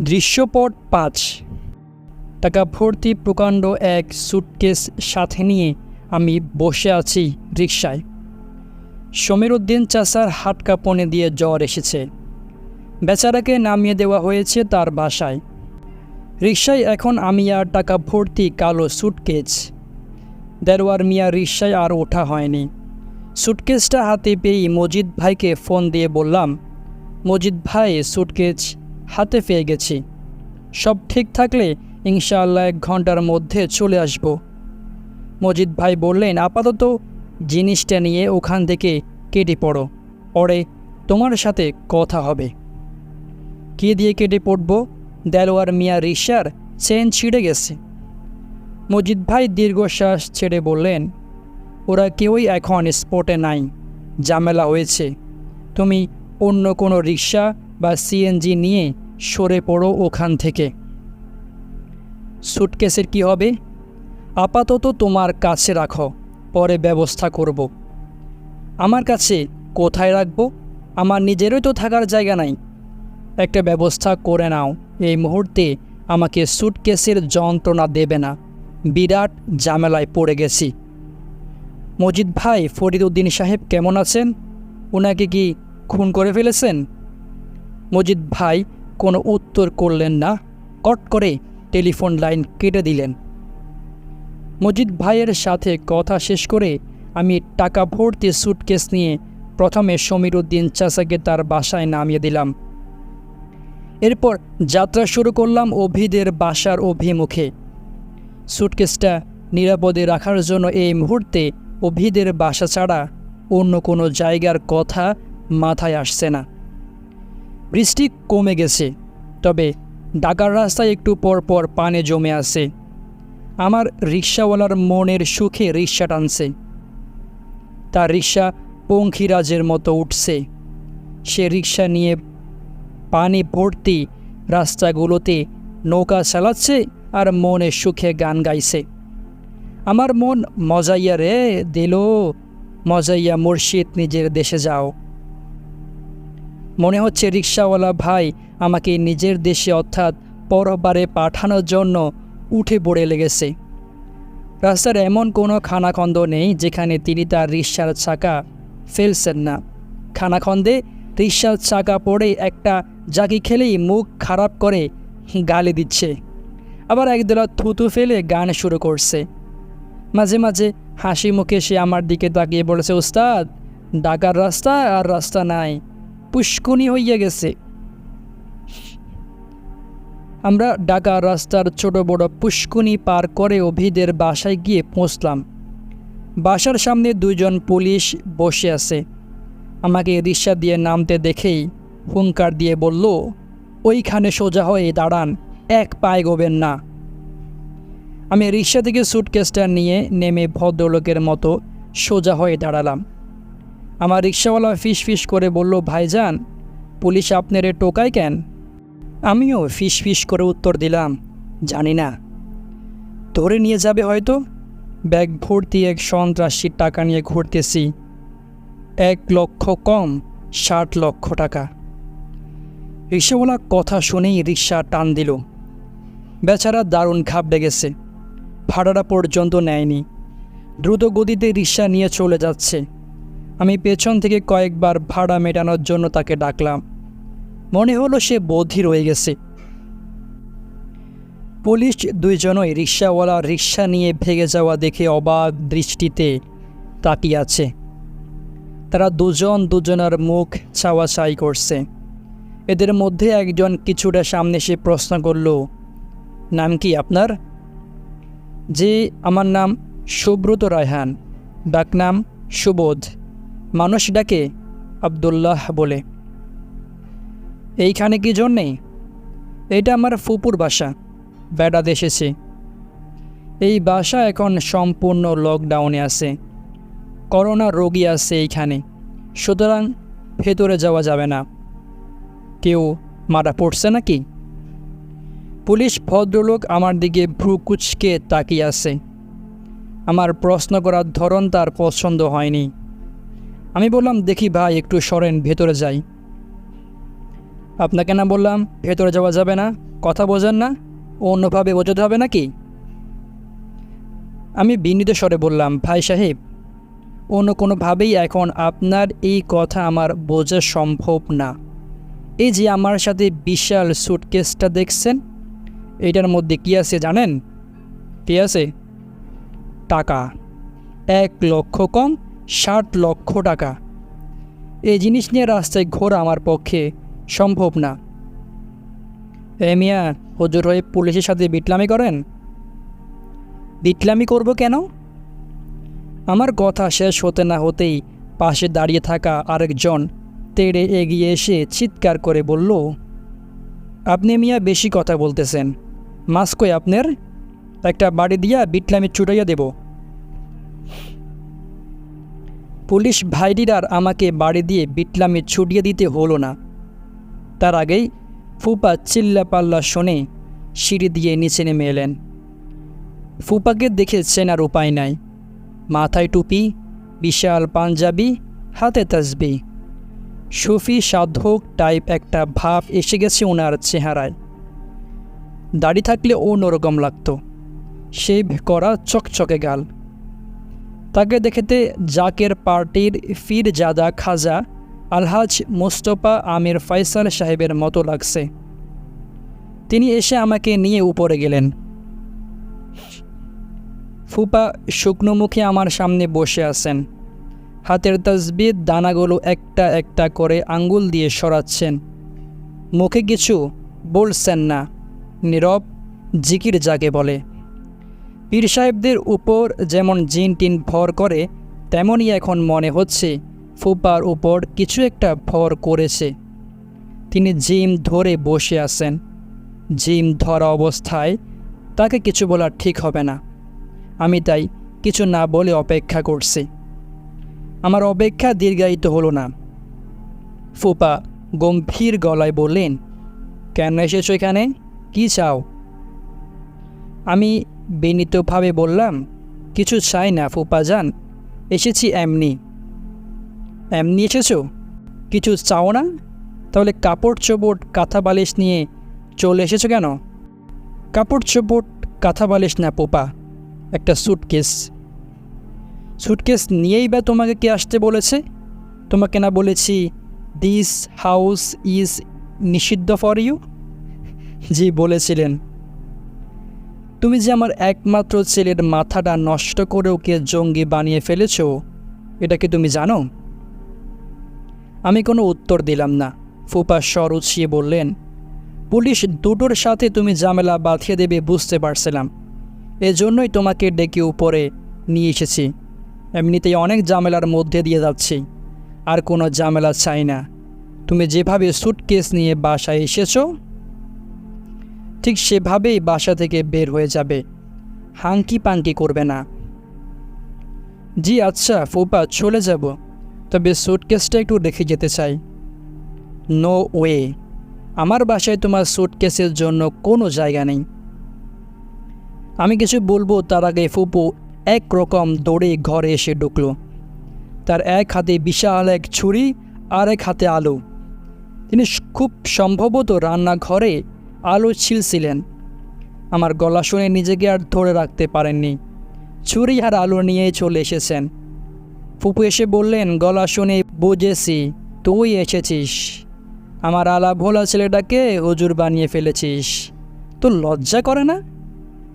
দৃশ্যপট পাঁচ। টাকা ভর্তি প্রকাণ্ড এক সুটকেস সাথে নিয়ে আমি বসে আছি রিকশায়। সমীর উদ্দিন চাষার হাট কাঁপনে দিয়ে জ্বর এসেছে। বেচারাকে নামিয়ে দেওয়া হয়েছে তার বাসায়। রিকশায় এখন আমি আর টাকা ভর্তি কালো সুটকেস দেরওয়ার মিয়া রিকশায় আর ওঠা হয়নি। সুটকেসটা হাতে পেয়েই মজিদ ভাইকে ফোন দিয়ে বললাম, মজিদ ভাই সুটকেস হাতে পেয়ে গেছি। সব ঠিক থাকলে ইনশাআল্লাহ এক ঘণ্টার মধ্যে চলে আসব। মজিদ ভাই বললেন, আপাতত জিনিসটা নিয়ে ওখান থেকে কেটে পড়ো। পরে তোমার সাথে কথা হবে। কী দিয়ে কেটে পড়ব? দেলোয়ার মিয়া রিক্সার চেন ছিঁড়ে গেছে। মজিদ ভাই দীর্ঘশ্বাস ছেড়ে বললেন, ওরা কেউই এখন স্পটে নাই। ঝামেলা হয়েছে। তুমি অন্য কোনো রিক্সা বা সিএনজি নিয়ে সরে পড়ো ওখান থেকে। সুটকেসের কি হবে? আপাতত তোমার কাছে রাখো, পরে ব্যবস্থা করব। আমার কাছে কোথায় রাখব? আমার নিজেরই তো থাকার জায়গা নাই। একটা ব্যবস্থা করে নাও, এই মুহূর্তে আমাকে সুটকেসের যন্ত্রণা দেবে না। বিরাট ঝামেলায় পড়ে গেছি। মজিদ ভাই ফরিদ উদ্দিন সাহেব কেমন আছেন? ওনাকে কি খুন করে ফেলেছেন? মজিদ ভাই কোনো উত্তর করলেন না। কট করে টেলিফোন লাইন কেটে দিলেন। মজিদ ভাইয়ের সাথে কথা শেষ করে আমি টাকা ভর্তি সুটকেস নিয়ে প্রথমে সমীর উদ্দিন চাচাকে তার বাসায় নামিয়ে দিলাম। এরপর যাত্রা শুরু করলাম অভিদের বাসার অভিমুখে। সুটকেসটা নিরাপদে রাখার জন্য এই মুহূর্তে অভিদের বাসা ছাড়া অন্য কোনো জায়গার কথা মাথায় আসছে না। বৃষ্টি কমে গেছে, তবে ঢাকার রাস্তায় একটু পর পর পানে জমে আছে। আমার রিক্সাওয়ালার মনের সুখে রিক্সা টানছে। তার রিক্সা পঙ্খিরাজের মতো উঠছে। সে রিক্সা নিয়ে পানি ভর্তি রাস্তাগুলোতে নৌকা চালাচ্ছে আর মনে সুখে গান গাইছে। আমার মন মজাইয়া রে দিল, মজাইয়া মুর্শিদ নিজের দেশে যাও। মনে হচ্ছে রিক্সাওয়ালা ভাই আমাকে নিজের দেশে অর্থাৎ পরবারে পাঠানোর জন্য উঠে পড়ে লেগেছে। রাস্তার এমন কোনো খানাখন্দ নেই যেখানে তিনি তার রিক্সার চাকা ফেলছেন না। খানাখন্দে রিক্সার চাকা পড়ে একটা জাকি খেলেই মুখ খারাপ করে গালি দিচ্ছে। আবার একদলা থুতু ফেলে গান শুরু করছে। মাঝে মাঝে হাসি মুখে সে আমার দিকে তাকিয়ে বলেছে, ওস্তাদ, ডাকার রাস্তা আর রাস্তা নাই। পুষ্কুনি হইয়া গেছে। আমরা ঢাকা রাস্তার ছোট বড় পুষ্কুনি পার করে অভিদের বাসায় গিয়ে পৌঁছলাম। বাসার সামনে দুজন পুলিশ বসে আছে। আমাকে রিক্সা দিয়ে নামতে দেখেই হুঙ্কার দিয়ে বলল, ওইখানে সোজা হয়ে দাঁড়ান, এক পায়ে গোবেন না। আমি রিক্সা থেকে সুটকেসটা নিয়ে নেমে ভদ্রলোকের মতো সোজা হয়ে দাঁড়ালাম। আমার রিক্সাওয়ালা ফিস ফিস করে বলল, ভাইজান, পুলিশ আপনারে টোকায় কেন? আমিও ফিস ফিস করে উত্তর দিলাম, জানি না। ধরে নিয়ে যাবে হয়তো। ব্যাগ ভর্তি এক সন্ত্রাসীর টাকা নিয়ে ঘুরতেছি। এক লক্ষ কম, ষাট লক্ষ টাকা। রিক্সাওয়ালা কথা শুনেই রিক্সা টান দিল। বেচারা দারুণ ঘাবড়ে গেছে। ভাড়াটা পর্যন্ত নেয়নি। দ্রুত গতিতে রিক্সা নিয়ে চলে যাচ্ছে। আমি পেছন থেকে কয়েকবার ভাড়া মেটানোর জন্য তাকে ডাকলাম। মনে হলো সে বধি রয়ে গেছে। পুলিশ দুইজনই রিক্সাওয়ালা রিক্সা নিয়ে ভেগে যাওয়া দেখে অবাক দৃষ্টিতে তাকিয়ে আছে। তারা দুজন দুজনের মুখ ছাওয়াছাই করছে। এদের মধ্যে একজন কিছুটা সামনে এসে প্রশ্ন করল, নাম কি আপনার? যে আমার নাম সুব্রত রায়হান। ডাকনাম সুবোধ। মানুষ ডাকে, আবদুল্লাহ বলে। এইখানে কি জন্যে এটা আমার ফুপুর বাসা। বেড়াতে এসেছে। এই বাসা এখন সম্পূর্ণ লকডাউনে আছে। করোনা রোগী আছে এইখানে। সুতরাং ভেতরে যাওয়া যাবে না। কেউ মারা পড়ছে নাকি? পুলিশ ভদ্রলোক আমার দিকে ভ্রু কুচকে তাকিয়ে আছে। আমার প্রশ্ন করার ধরন তার পছন্দ হয়নি। আমি বললাম, দেখি ভাই, একটু সরেন, ভেতরে যাই। আপনাকে না বললাম, ভেতরে যাওয়া যাবে না, কথা বোঝেন না, অন্যভাবে বোঝাতে হবে নাকি? আমি বিনীত স্বরে বললাম, ভাই সাহেব, অন্য কোনোভাবেই এখন আপনার এই কথা আমার বোঝা সম্ভব না। এই যে আমার সাথে বিশাল সুটকেসটা দেখছেন, এটার মধ্যে কী আছে জানেন? কী আছে? টাকা। এক লক্ষ কম ষাট লক্ষ টাকা। এই জিনিস নিয়ে রাস্তায় ঘোরা আমার পক্ষে সম্ভব না। এ মিয়া, হজুর হয়ে পুলিশের সাথে বিটলামি করেন? বিটলামি করব কেন? আমার কথা শেষ হতে না হতেই পাশে দাঁড়িয়ে থাকা আরেকজন তেড়ে এগিয়ে এসে চিৎকার করে বলল, আপনি মিয়া বেশি কথা বলতেছেন। মাস্কই আপনার? একটা বাড়ি দিয়া বিটলামি ছুটাইয়া দেব। পুলিশ ভাইডিরার আমাকে বাড়ি দিয়ে বিটলামি ছুটিয়ে দিতে হলো না। তার আগেই ফুপা চিল্লা পাল্লা শোনে সিঁড়ি দিয়ে নিচে নেমে এলেন। ফুপাকে দেখে চেনার উপায় নাই। মাথায় টুপি, বিশাল পাঞ্জাবি, হাতে তসবি সুফি সাধক টাইপ একটা ভাব এসে গেছে ওনার চেহারায়। দাড়ি থাকলে অন্যরকম লাগতো। শেভ করা চকচকে গাল। তাকে দেখেতে জাকের পার্টির ফিরজাদা খাজা আলহাজ মোস্তফা আমির ফয়সাল সাহেবের মতো লাগছে। তিনি এসে আমাকে নিয়ে উপরে গেলেন। ফুপা শুকনো মুখে আমার সামনে বসে আছেন। হাতের তসবির দানাগুলো একটা একটা করে আঙ্গুল দিয়ে সরাচ্ছেন। মুখে কিছু বলছেন না। নীরব জিকির যাকে বলে। পীর সাহেবদের উপর যেমন জিন টিন ভর করে, তেমনই এখন মনে হচ্ছে ফুপার উপর কিছু একটা ভর করেছে। তিনি জিম ধরে বসে আছেন। জিম ধরা অবস্থায় তাকে কিছু বলা ঠিক হবে না। আমি তাই কিছু না বলে অপেক্ষা করছি। আমার অপেক্ষা দীর্ঘায়িত হলো না। ফুপা গম্ভীর গলায় বললেন, কেন এসেছ এখানে? কি চাও? আমি বিনীতভাবে বললাম, কিছু চাই না, ফুপা যান এসেছি এমনি। এমনি এসেছ? কিছু চাও না? তাহলে কাপড়, চোপড়, কাঁথা, বালিশ নিয়ে চলে এসেছ কেন? কাপড়, চোপড়, কাঁথা, বালিশ না পোপা একটা সুটকেস সুটকেস নিয়েই বা তোমাকে কে আসতে বলেছে? তোমাকে না বলেছি দিস হাউস ইজ নিষিদ্ধ ফর ইউ জি, বলেছিলেন। তুমি যে আমার একমাত্র ছেলের মাথাটা নষ্ট করে ওকে জঙ্গি বানিয়ে ফেলেছ, এটা কি তুমি জানো? আমি কোনো উত্তর দিলাম না। ফুপা স্বর উছিয়ে বললেন, পুলিশ দুটোর সাথে তুমি ঝামেলা বাঁধিয়ে দেবে বুঝতে পারছিলাম। এজন্যই তোমাকে ডেকে উপরে নিয়ে এসেছি। এমনিতেই অনেক ঝামেলার মধ্যে দিয়ে যাচ্ছি। আর কোনো ঝামেলা চাই না। তুমি যেভাবে সুটকেস নিয়ে বাসায় এসেছ ঠিক সেভাবেই বাসা থেকে বের হয়ে যাবে। হাঙ্কি পাঙ্কি করবে না। জি আচ্ছা ফুপা, চলে যাব। তবে সুটকেসটা একটু রেখে যেতে চাই। নো ওয়ে আমার বাসায় তোমার সুটকেসের জন্য কোনো জায়গা নেই। আমি কিছু বলব, তার আগে ফুপু এক রকম দৌড়ে ঘরে এসে ঢুকলো। তার এক হাতে বিশাল এক ছুরি, আর এক হাতে আলু। তিনি খুব সম্ভবত রান্নাঘরে আলু ছিলছিলেন। আমার গলা শুনে নিজেকে আর ধরে রাখতে পারেননি। ছুরি আর আলু নিয়ে চলে এসেছেন। ফুপু এসে বললেন, গলা শুনে বুঝেছি, তুই এসেছিস। আমার আলা ভোলা ছেলেটাকে হুজুর বানিয়ে ফেলেছিস। তো লজ্জা করে না?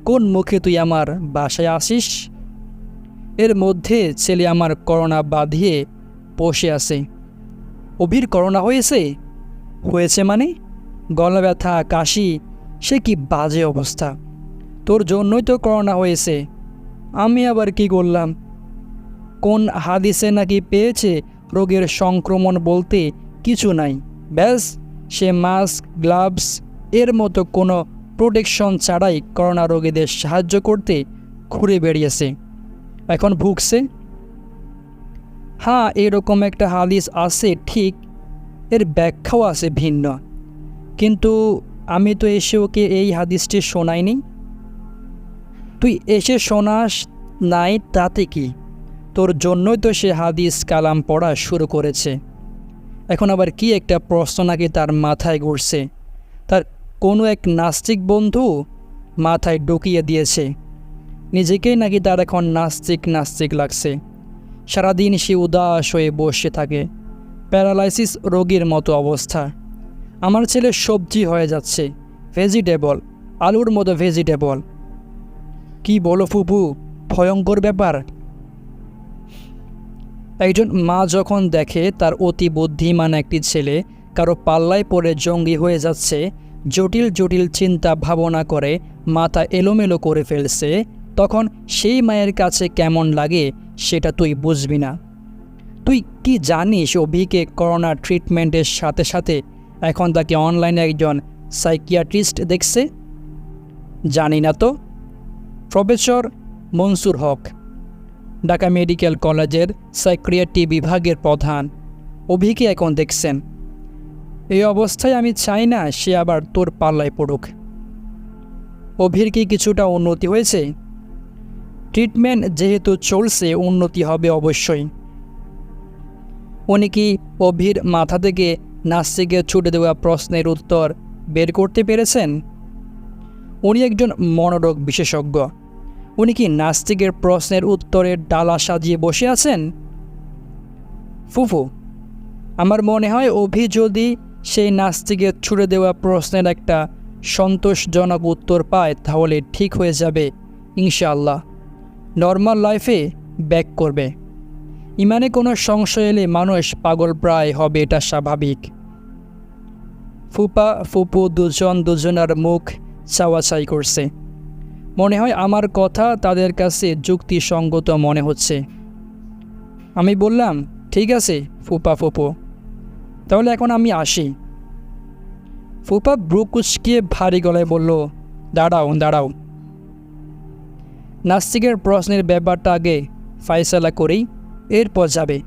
কোন মুখে তুই আমার বাসায় আসিস? এর মধ্যে ছেলে আমার করোনা বাঁধিয়ে বসে আছে। অভির করোনা হয়েছে? হয়েছে মানে? গলা ব্যথা কাশি, সে কি বাজে অবস্থা? তোর জন্যই তো করোনা হয়েছে। আমি আবার কি করলাম? কোন হাদিসে নাকি পেয়েছে রোগের সংক্রমণ বলতে কিছু নাই। ব্যাস, সে মাস্ক, গ্লাভস, এর মতো কোনো প্রোটেকশন ছাড়াই করোনা রোগীদের সাহায্য করতে ঘুরে বেরিয়েছে এখন ভুগছে? হ্যাঁ এরকম একটা হাদিস আছে, ঠিক। এর ব্যাখ্যাও আছে ভিন্ন। কিন্তু আমি তো এসে ওকে এই হাদিসটি শোনাইনি। তুই এসে শোনাস নাই তাতে কি? তোর জন্যই তো সে হাদিস কালাম পড়া শুরু করেছে। এখন আবার কি একটা প্রশ্ন নাকি তার মাথায় ঘুরছে? তার কোনো এক নাস্তিক বন্ধু মাথায় ঢুকিয়ে দিয়েছে। নিজেকেই নাকি তার এখন নাস্তিক নাস্তিক লাগছে। সারাদিন সে উদাস হয়ে বসে থাকে। প্যারালাইসিস রোগীর মতো অবস্থা। আমার ছেলে সবজি হয়ে যাচ্ছে ভেজিটেবল আলুর মতো ভেজিটেবল কি বলো ফুপু, ভয়ঙ্কর ব্যাপার। একজন মা যখন দেখে তার অতি বুদ্ধিমান একটি ছেলে কারও পাল্লায় পড়ে জঙ্গি হয়ে যাচ্ছে, জটিল জটিল চিন্তা ভাবনা করে মাথা এলোমেলো করে ফেলছে, তখন সেই মায়ের কাছে কেমন লাগে সেটা তুই বুঝবি না। তুই কি জানিস অভিকে করোনা ট্রিটমেন্টের সাথে সাথে এখন তাকে অনলাইনে একজন সাইকিয়াট্রিস্ট দেখছে। জানি না তো। প্রফেসর মনসুর হক, ঢাকা মেডিকেল কলেজের সাইক্রিয়াটি বিভাগের প্রধান। অভিকে এখন দেখছেন। এই অবস্থায় আমি চাই না সে আবার তোর পাল্লায় পড়ুক। অভির কি কিছুটা উন্নতি হয়েছে? ট্রিটমেন্ট যেহেতু চলছে, উন্নতি হবে অবশ্যই। উনি কি অভির মাথা থেকে নাস্তিকে ছুটে দেওয়া প্রশ্নের উত্তর বের করতে পেরেছেন? উনি একজন মনোরোগ বিশেষজ্ঞ। উনি কি নাস্তিকের প্রশ্নের উত্তরের ডালা সাজিয়ে বসে আছেন? ফুফু, আমার মনে হয় অভি যদি সেই নাস্তিকের ছুড়ে দেওয়া প্রশ্নের একটা সন্তোষজনক উত্তর পায়, তাহলে ঠিক হয়ে যাবে, ইনশাআল্লাহ। নর্মাল লাইফে ব্যাক করবে। ইমানে কোনো সংশয় এলে মানুষ পাগল প্রায় হবে, এটা স্বাভাবিক। ফুপা, ফুপু দুজন দুজনার মুখ চাওয়াচাই করছে। মনে হয় আমার কথা তাদের কাছে যুক্তিসঙ্গত মনে হচ্ছে। আমি বললাম, ঠিক আছে, ফুপা, ফুপু। তাহলে এখন আমি আসি। ফুপা ব্রুকুচকিয়ে ভারী গলায় বলল, দাঁড়াও দাঁড়াও। নাস্তিকের প্রশ্নের ব্যাপারটা আগে ফায়সালা করেই এরপর যাবে।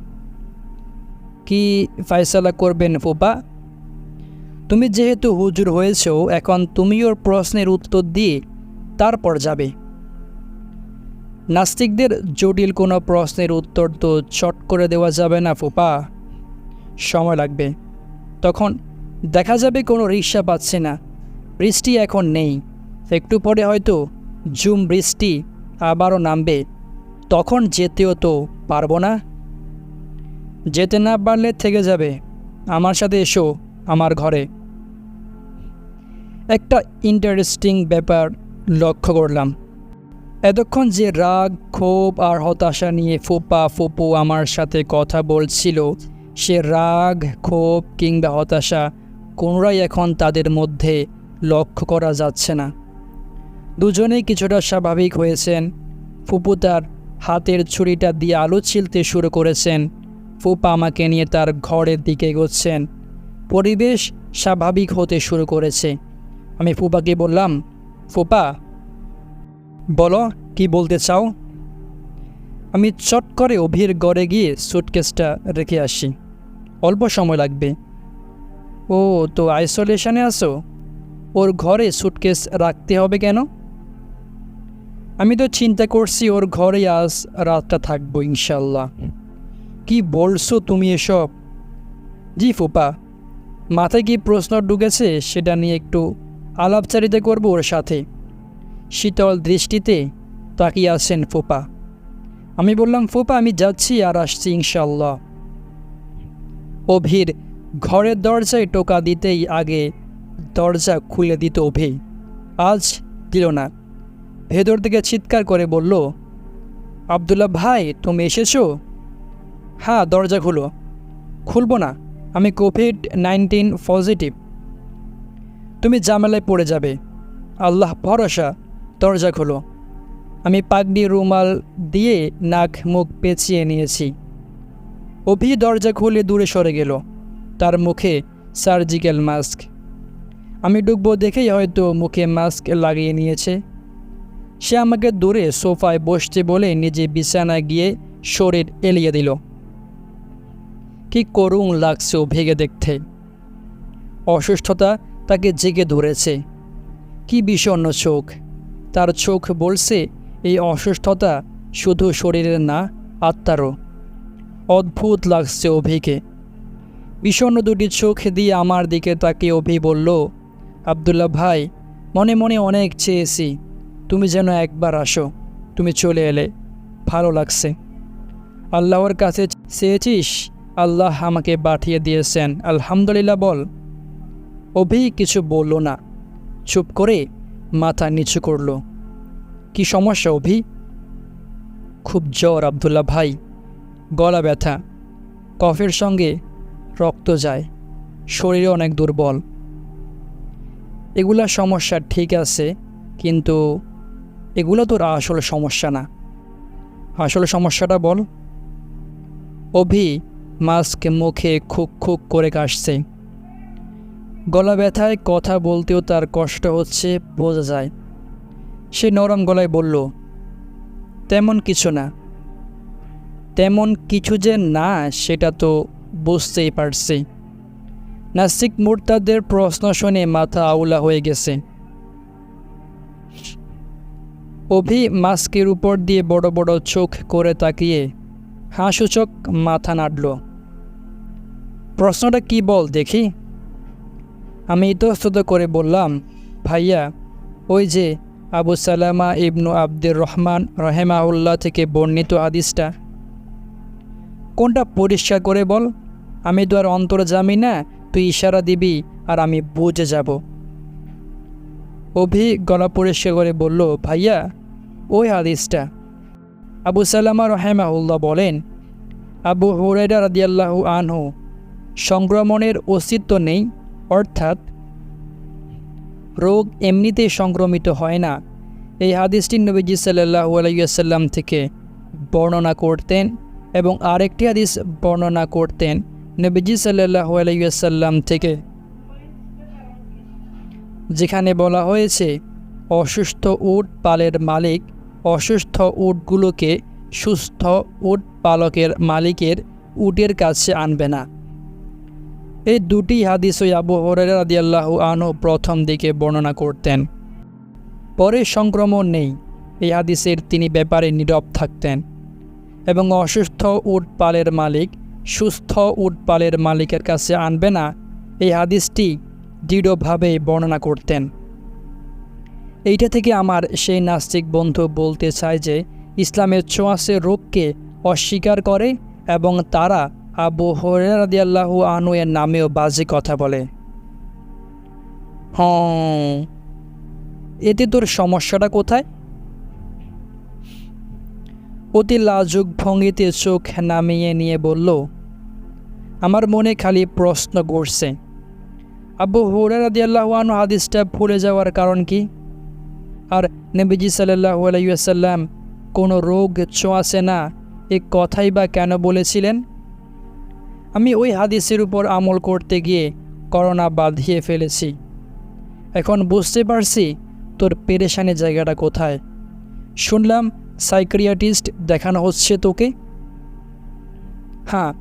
কি ফায়সালা করবেন ফুপা? তুমি যেহেতু হুজুর হয়েছ, এখন তুমি ওর প্রশ্নের উত্তর দিয়ে তারপর যাবে। নাস্তিকদের জটিল কোনো প্রশ্নের উত্তর তো চট করে দেওয়া যাবে না ফুপা। সময় লাগবে। তখন দেখা যাবে কোনো রিক্সা পাচ্ছে না। বৃষ্টি এখন নেই। একটু পরে হয়তো জুম বৃষ্টি আবারও নামবে। তখন যেতেও তো পারব না। যেতে না পারলে থেকে যাবে। আমার সাথে এসো আমার ঘরে। একটা ইন্টারেস্টিং ব্যাপার লক্ষ্য করলাম। এতক্ষণ যে রাগ, ক্ষোভ আর হতাশা নিয়ে ফোপা ফোপো আমার সাথে কথা বলছিল, সে রাগ, ক্ষোভ কিংবা হতাশা কোনোটাই এখন তাদের মধ্যে লক্ষ্য করা যাচ্ছে না। দুজনেই কিছুটা স্বাভাবিক হয়েছেন। ফুপু তার হাতের ছুরিটা দিয়ে আলু ছিলতে শুরু করেছেন। ফুপা আমাকে নিয়ে তার ঘরের দিকে এগোচ্ছেন। পরিবেশ স্বাভাবিক হতে শুরু করেছে। আমি ফুপাকে বললাম, ফুপা, বলো, কি বলতে চাও? আমি চট করে অভির ঘরে গিয়ে সুটকেসটা রেখে আসি। অল্প সময় লাগবে। ও, তো আইসোলেশনে আসো ওর ঘরে সুটকেস রাখতে হবে কেন? আমি তো চিন্তা করছি ওর ঘরে আজ রাতটা থাকব, ইনশাল্লাহ। কি বলছো তুমি এসব? জি, ফুপা। মাথায় কি প্রশ্ন ঢুকেছে সেটা নিয়ে একটু আলাপচারিতা করব ওর সাথে। শীতল দৃষ্টিতে তাকিয়ে আছেন ফোপা। আমি বললাম, ফোপা, আমি যাচ্ছি আর আসছি, ইনশাল্লাহ। অভির ঘরের দরজায় টোকা দিতেই আগে দরজা খুলে দিত অভি। আজ দিল না। ভেতর থেকে চিৎকার করে বলল আবদুল্লা ভাই, তুমি এসেছ? হ্যাঁ দরজা খুলো। খুলবো না, আমি কোভিড নাইন্টিন পজিটিভ। তুমি জামেলায় পড়ে যাবে। আল্লাহ ভরসা, দরজা খোলো। আমি পাগড়ি, রুমাল দিয়ে নাক, মুখ পেঁচিয়ে নিয়েছি। অভি দরজা খুলে দূরে সরে গেল, তার মুখে সার্জিক্যাল মাস্ক। আমি ডুববো দেখেই হয়তো মুখে মাস্ক লাগিয়ে নিয়েছে। সে আমাকে দূরে সোফায় বসতে বলে নিজে বিছানায় গিয়ে শরীর এলিয়ে দিল। কি করুণ লাগছে ও ভেগে দেখতে। অসুস্থতা তাকে জেগে ধরেছে। কি বিষণ্ন চোখ। তার চোখ বলছে, এই অসুস্থতা শুধু শরীরের না, আত্মারও। অদ্ভুত লাগছে অভিকে বিষণ্ণ দুটি চোখ দিয়ে আমার দিকে তাকে অভি বলল, আবদুল্লাহ ভাই, মনে মনে অনেক চেয়েছি। তুমি যেন একবার আসো। তুমি চলে এলে। ভালো লাগছে। আল্লাহর কাছে চেয়েছিস? আল্লাহ আমাকে পাঠিয়ে দিয়েছেন। আলহামদুলিল্লাহ বল। অভি কিছু বলল না। চুপ করে মাথা নিচু করল। কি সমস্যা অভি? খুব জ্বর আবদুল্লাহ ভাই। গলা ব্যথা। কফের সঙ্গে রক্ত যায়। শরীরে অনেক দুর্বল। এগুলা সমস্যা ঠিক আছে, কিন্তু এগুলো তোর আসলে সমস্যা না। আসলে সমস্যাটা বল। অভি মাস্ক মুখে খুক খুক করে কাশছে। গলা ব্যথায় কথা বলতেও তার কষ্ট হচ্ছে, বোঝা যায়। সে নরম গলায় বলল, তেমন কিছু না। তেমন কিছু যে না, সেটা তো বুঝতেই পারছি। নাস্তিক মোর্তাদের প্রশ্ন শুনে মাথা আউলা হয়ে গেছে। অভি মাস্কের উপর দিয়ে বড় বড় চোখ করে তাকিয়ে হাসূচক মাথা নাড়ল। প্রশ্নটা কি বল দেখি? আমি ইতস্তত করে বললাম, ভাইয়া, ওই যে আবু সালামা ইবনু আব্দুর রহমান রহেমাউল্লাহ থেকে বর্ণিত হাদিসটা। কোনটা পরিষ্কার করে বল? আমি তো আর অন্তর জামি না, তুই ইশারা দিবি আর আমি বুঝে যাব। অভি গলা পরিষ্কার করে বলল, ভাইয়া ওই হাদিসটা। আবু সালামা রহেমাউল্লাহ বলেন, আবু হুরাইরা রাদিয়াল্লাহু আনহু, সংক্রমণের অস্তিত্ব নেই, অর্থাৎ রোগ এমনিতেই সংক্রমিত হয় না। এই হাদিসটি নবীজি সাল্লাহু আলাইসাল্লাম থেকে বর্ণনা করতেন এবং আরেকটি হাদিস বর্ণনা করতেন নবীজি সাল্লাহু আলাইসাল্লাম থেকে, যেখানে বলা হয়েছে, অসুস্থ উট পালের মালিক অসুস্থ উটগুলোকে সুস্থ উট পালকের মালিকের উটের কাছে আনবে না। এই দুটি হাদিস ওই আবু হরেরা রাদিয়াল্লাহু আনহু প্রথম দিকে বর্ণনা করতেন। পরে সংক্রমণ নেই। এই হাদিসের তিনি ব্যাপারে নীরব থাকতেন এবং অসুস্থ উট পালের মালিক সুস্থ উট পালের মালিকের কাছে আনবে না। এই হাদিসটি দৃঢ়ভাবে বর্ণনা করতেন। এইটা থেকে আমার সেই নাস্তিক বন্ধু বলতে চায় যে, ইসলামের ছোঁয়াশে রোগকে অস্বীকার করে এবং তারা আবু হরিয়াল্লাহু আনু এর নামেও বাজে কথা বলে। হ্যাঁ এতে তোর সমস্যাটা কোথায়? অতি লাজুক ভঙ্গিতে চোখ নামিয়ে নিয়ে বলল, আমার মনে খালি প্রশ্ন ঘুরছে আবু হুরাদিয়াল্লাহু আনু হাদিসটা ভুলে যাওয়ার কারণ কি? আর নবীজি সাল্লাহু আলাইসাল্লাম কোনো রোগ ছোঁয়াছে না। এ কথাই বা কেন বলেছিলেন? আমি ওই হাদিসের উপর আমল করতে গিয়ে করোনা বাঁধিয়ে ফেলেছি। এখন বুঝতে পারছি তোর পেরেশানি জায়গাটা কোথায়। শুনলাম সাইক্রিয়াটিস্ট দেখানো হচ্ছে তোকে। হ্যাঁ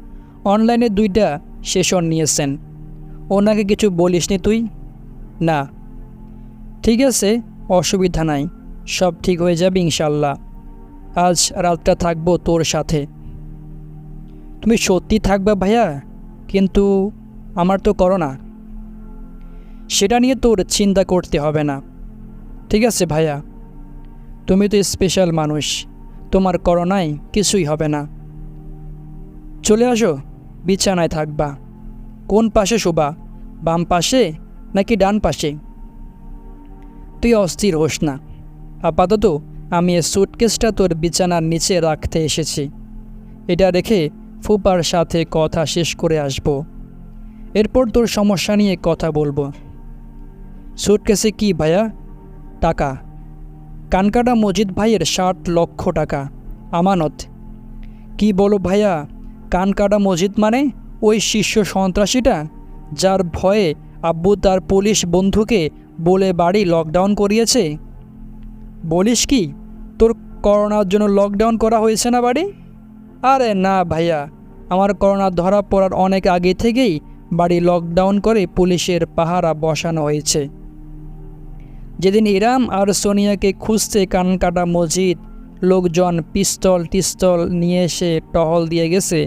অনলাইনে দুইটা সেশন নিয়েছেন। ওনাকে কিছু বলিসনি তুই? না। ঠিক আছে অসুবিধা নাই, সব ঠিক হয়ে যাবে ইনশাল্লাহ আজ রাতটা থাকব তোর সাথে। তুমি সত্যি থাকবে ভাইয়া? কিন্তু আমার তো করো না সেটা নিয়ে তোর চিন্তা করতে হবে না। ঠিক আছে ভাইয়া? তুমি তো স্পেশাল মানুষ, তোমার করোনায় কিছুই হবে না। চলে আসো, বিছানায় থাকবা। কোন পাশে শোবা বাম পাশে নাকি ডান পাশে? তুই অস্থির হোস না আপাতত আমি এ সুটকেসটা তোর বিছানার নিচে রাখতে এসেছি। এটা রেখে ফুপার সাথে কথা শেষ করে আসব। এরপর তোর সমস্যা নিয়ে কথা বলব। সুটকেসে কি ভাইয়া? টাকা। কানকাটা মজিদ ভাইয়ের ষাট লক্ষ টাকা। আমানত। কি বলো ভাইয়া, কানকাটা মজিদ মানে ওই শীর্ষ সন্ত্রাসীটা? যার ভয়ে আব্বু তার পুলিশ বন্ধুকে বলে বাড়ি লকডাউন করিয়েছে? বলিস কি, তোর করোনার জন্য লকডাউন করা হয়েছে না বাড়ি? আরে না ভাইয়া, আমার করোনা ধরা পড়ার অনেক আগে থেকেই বাড়ি লকডাউন করে পুলিশের পাহারা বসানো হয়েছে। যেদিন ইরাম আর সোনিয়াকে খুঁজতে কানকাটা মসজিদ লোকজন পিস্তল টিস্তল নিয়ে এসে টহল দিয়ে গেছে,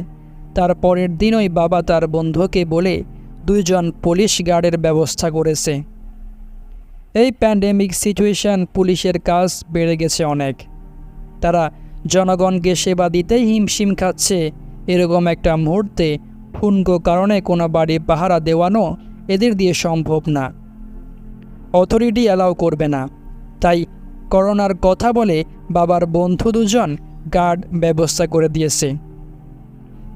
তার পরের দিনই বাবা তার বন্ধুকে বলে দুইজন পুলিশ গার্ডের ব্যবস্থা করেছে। এই প্যান্ডেমিক সিচুয়েশন পুলিশের কাজ বেড়ে গেছে অনেক। তারা জনগণকে সেবা দিতেই হিমশিম খাচ্ছে। এরকম একটা মুহূর্তে ঠুনকো কারণে কোনো বাড়ি পাহারা দেওয়ানো এদের দিয়ে সম্ভব না। অথরিটি অ্যালাউ করবে না। তাই করোনার কথা বলে বাবার বন্ধু দুজন গার্ড ব্যবস্থা করে দিয়েছে।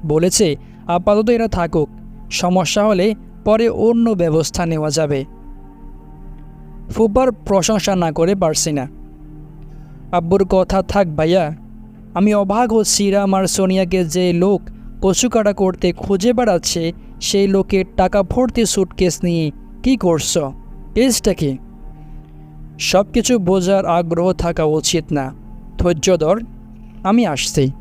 বলেছে, আপাতত এরা থাকুক। সমস্যা হলে পরে অন্য ব্যবস্থা নেওয়া যাবে। ফুপার প্রশংসা না করে পারছি না। আব্বুর কথা থাক ভাইয়া। আমি অবাক হচ্ছি রাম আর সোনিয়াকে যে লোক কচুকাটা করতে খুঁজে বেড়াচ্ছে, সেই লোকের টাকা ভর্তি সুটকেস নিয়ে কি করছ? কেসটা কি? সব কিছু বোঝার আগ্রহ থাকা উচিত না। ধৈর্য ধর, আমি আসছি।